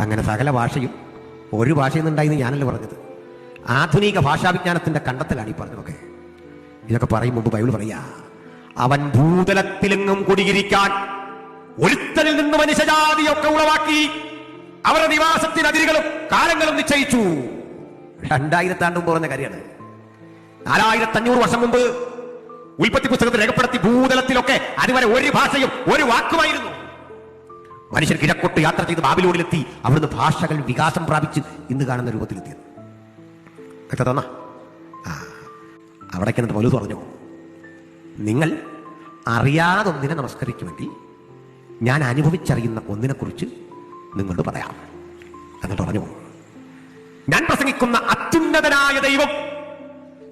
അങ്ങനെ സകല ഭാഷയും ഒരു ഭാഷയിൽ നിന്നുണ്ടായിന്ന് ഞാനല്ല പറഞ്ഞത്. ആധുനിക ഭാഷാവിജ്ഞാനത്തിന്റെ കണ്ടെത്തലാണ് ഈ പറഞ്ഞതൊക്കെ. ഇതൊക്കെ പറയും മുമ്പ് ബൈബിൾ പറയാ അവൻ ഭൂതലത്തിലെങ്ങും കുടിയിരിക്കാൻ ഒരുത്തനിൽ നിന്ന് മനുഷ്യജാതിയൊക്കെ ഉളവാക്കി അവരുടെ നിവാസത്തിന് അതിരുകളും കാലങ്ങളും നിശ്ചയിച്ചു. രണ്ടായിരത്തി മുമ്പ് പറഞ്ഞ കാര്യമാണ്. നാലായിരത്തി അഞ്ഞൂറ് വർഷം മുമ്പ് ഉൽപ്പത്തി പുസ്തകത്തിൽ രേഖപ്പെടുത്തി ഭൂതലത്തിലൊക്കെ അതുവരെ ഒരു ഭാഷയും ഒരു വാക്കുമായിരുന്നു. മനുഷ്യർ കിഴക്കോട്ട് യാത്ര ചെയ്ത് ബാബിലോണിലെത്തി അവിടുന്ന് ഭാഷകൾ വികാസം പ്രാപിച്ച് ഇന്ന് കാണുന്ന രൂപത്തിലെത്തിയത്. കേട്ടോ തോന്നാ? ആ അവിടേക്ക് എന്നിട്ട് പോലും പറഞ്ഞു നിങ്ങൾ അറിയാതൊന്നിനെ നമസ്കരിക്കുമെങ്കിൽ ഞാൻ അനുഭവിച്ചറിയുന്ന ഒന്നിനെക്കുറിച്ച് നിങ്ങളോട് പറയാം. എന്നിട്ട് പറഞ്ഞു. ഞാൻ പ്രസംഗിക്കുന്ന അത്യുന്നതനായ ദൈവം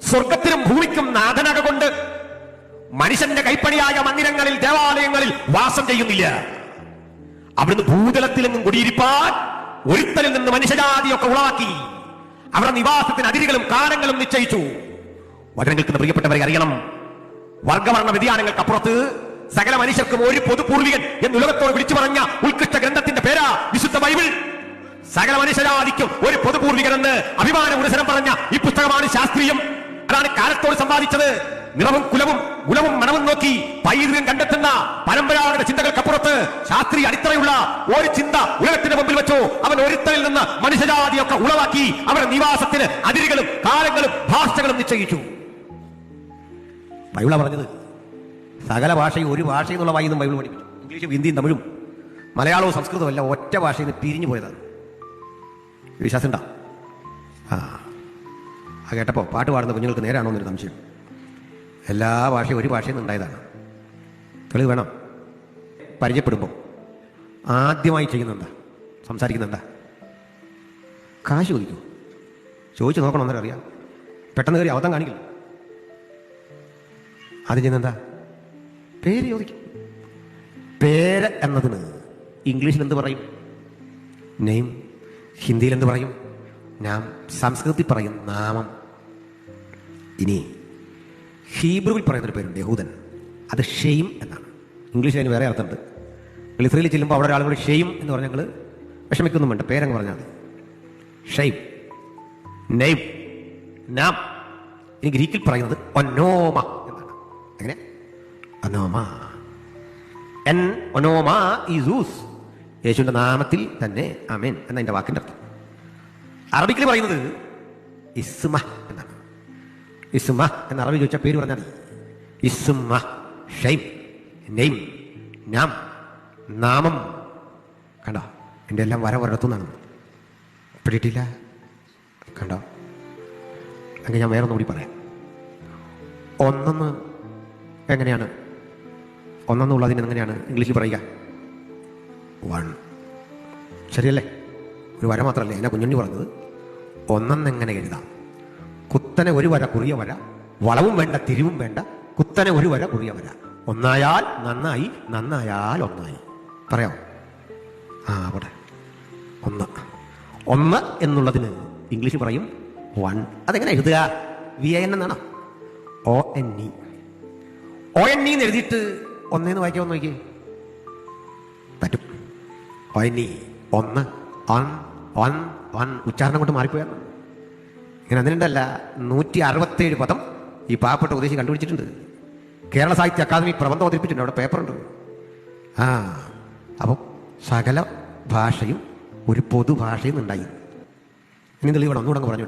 സ്വർഗത്തിനും ഭൂമിക്കും നാഥനക കൊണ്ട് മനുഷ്യന്റെ കൈപ്പണിയായ മന്ദിരങ്ങളിൽ ദേവാലയങ്ങളിൽ വാസം ചെയ്യുന്നില്ല. അവിടുന്ന് ഭൂതലത്തിൽ നിന്നും കുടിയിരിപ്പാൻ ഒരുത്തലിൽ നിന്ന് മനുഷ്യജാതിയൊക്കെ ഉളവാക്കി. അവരുടെ നിവാസത്തിന് അതിരുകളും കാലങ്ങളും നിശ്ചയിച്ചു. വചനം കേൾക്കുന്ന പ്രിയപ്പെട്ടവരെ അറിയണം. വർഗവർണ വ്യതിയാനങ്ങൾക്കപ്പുറത്ത് സകല മനുഷ്യർക്കും ഒരു പൊതുപൂർവികൻ എന്ന് ഉലകത്തോട് വിളിച്ചു പറഞ്ഞ ഉത്കൃഷ്ട ഗ്രന്ഥത്തിന്റെ പേരാ വിശുദ്ധ ബൈബിൾ. സകല മനുഷ്യരാധിക്കും ഒരു പൊതുപൂർവികൻ എന്ന് അഭിമാന ഉരസരം പറഞ്ഞ ഈ പുസ്തകമാണ് ശാസ്ത്രീയം. അതാണ് കാലത്തോട് സമ്പാദിച്ചത് നിറവും കുലവും കുലവും മണവും നോക്കി പൈതൃകം കണ്ടെത്തുന്ന പരമ്പരാഗത ചിന്തകൾക്കപ്പുറത്ത് ശാസ്ത്രീയ അടിത്തറയുള്ള ഒരു ചിന്ത ഉലകത്തിന്റെ മുമ്പിൽ വെച്ചോ. അവൻ ഒരുത്തലിൽ നിന്ന് മനുഷ്യജാതിയൊക്കെ ഉളവാക്കി അവരുടെ നിവാസത്തിന് അതിരുകളും കാലങ്ങളും ഭാഷകളും നിശ്ചയിച്ചു. ബൈബിള പറഞ്ഞത്. സകല ഭാഷയും ഒരു ഭാഷ എന്നുള്ള വായിന്നും ബൈബിൾ പഠിപ്പിച്ചു. ഇംഗ്ലീഷും ഹിന്ദിയും തമിഴും മലയാളവും സംസ്കൃതവും എല്ലാം ഒറ്റ ഭാഷയിൽ നിന്ന് പിരിഞ്ഞു പോയതാണ്. വിശ്വാസം ഉണ്ടാ ആ കേട്ടപ്പോൾ പാട്ട് പാടുന്ന കുഞ്ഞുങ്ങൾക്ക് നേരാണോ എന്നൊരു സംശയം. എല്ലാ ഭാഷയും ഒരു ഭാഷയിൽ നിന്നുണ്ടായതാണ് തെളിവ് വേണം. പരിചയപ്പെടുമ്പോൾ. ആദ്യമായി ചെയ്യുന്നുണ്ടാ സംസാരിക്കുന്നുണ്ടാ കാശ് ചോദിക്കൂ. ചോദിച്ചു നോക്കണം എന്നാലും അറിയാം. പെട്ടെന്ന് കയറി അവതം കാണിക്കില്ല. ആദ്യം ചെയ്യുന്നെന്താ പേര് ചോദിക്കും. പേര് എന്നതിന് ഇംഗ്ലീഷിൽ എന്ത് പറയും? നെയിം ഹിന്ദിയിൽ എന്ത് പറയും? നാം സംസ്കൃതത്തിൽ പറയും നാമം. ഇനി ഹീബ്രുവിൽ പറയുന്നൊരു പേരുണ്ട് യഹൂദൻ. അത് ഷെയിം എന്നാണ്. ഇംഗ്ലീഷിൽ അതിന് വേറെ അർത്ഥമുണ്ട്. ഇസ്രയേലിൽ ചെല്ലുമ്പോൾ അവിടെ ഒരാളുകൾ ഷെയിം എന്ന് പറഞ്ഞാൽ ഞങ്ങൾ വിഷമിക്കൊന്നും വേണ്ട പേരങ്ങ് പറഞ്ഞാൽ മതി. ഷെയിം. നെയ്ം. നാം. ഇനി ഗ്രീക്കിൽ പറയുന്നത് ഒന്നോമ എന്നാണ്. എങ്ങനെ? ഒനോമ എൻ ഒനോമ ഈസൂസ്. യേശുവിന്റെ നാമത്തിൽ തന്നെ. അമേൻ എന്നതിന്റെ വാക്കിന്റെ അർത്ഥം. അറബിക്കിൽ പറയുന്നത് ഇസ്മ എന്നാണ്. ഇസ്മ എന്ന അറബി ചോദിച്ച പേര് പറഞ്ഞാൽ ഇസുമ ഷൈം നെയ്ം നാം നാമം. കണ്ടോ? എന്റെ എല്ലാം വര ഒരിടത്തുനിന്നാണ് പിടിയിട്ടില്ല കണ്ടോ? അങ്ങനെ ഞാൻ വേറെ ഒന്നുകൂടി പറയാം. ഒന്നെന്ന് എങ്ങനെയാണ്? ഒന്നെന്നുള്ളതിന് എങ്ങനെയാണ്? ഇംഗ്ലീഷിൽ പറയുക. വൺ. ശരിയല്ലേ? ഒരു വര മാത്രമല്ലേ? എന്നെ കുഞ്ഞുണ്ണി പറഞ്ഞത്. ഒന്നെന്നെങ്ങനെ എഴുതാം? കുത്തനെ ഒരു വര കുറിയ വര വളവും വേണ്ട തിരിവും വേണ്ട കുത്തനെ ഒരു വര കുറിയ വര. ഒന്നായാൽ നന്നായി നന്നായാൽ ഒന്നായി. പറയാം ആ അവിടെ ഒന്ന്. ഒന്ന് എന്നുള്ളതിന് ഇംഗ്ലീഷ് പറയും വൺ. അതെങ്ങനെ എഴുതുക? വി എൻ എന്നാണോ? O N E. O N E എന്ന് എഴുതിയിട്ട് ഒന്നേന്ന് വായിക്കാൻ നോക്കിയേ? പറ്റും. O N E. ഒന്ന് ഒൻ ഒൻ ഒൻ ഉച്ചാരണം കൊണ്ട് മാറിപ്പോയാണ് ഇങ്ങനെ അതിനുണ്ടല്ല നൂറ്റി അറുപത്തേഴ് പദം ഈ പാവപ്പെട്ട ഉദ്ദേശി കണ്ടുപിടിച്ചിട്ടുണ്ട്. കേരള സാഹിത്യ അക്കാദമി പ്രബന്ധം അവതരിപ്പിച്ചിട്ടുണ്ട് അവിടെ പേപ്പറുണ്ട്. ആ അപ്പം സകല ഭാഷയും ഒരു പൊതുഭാഷയും ഉണ്ടായി ഇനി തെളിവണം വേണം ഒന്നുകൂടെ പറഞ്ഞു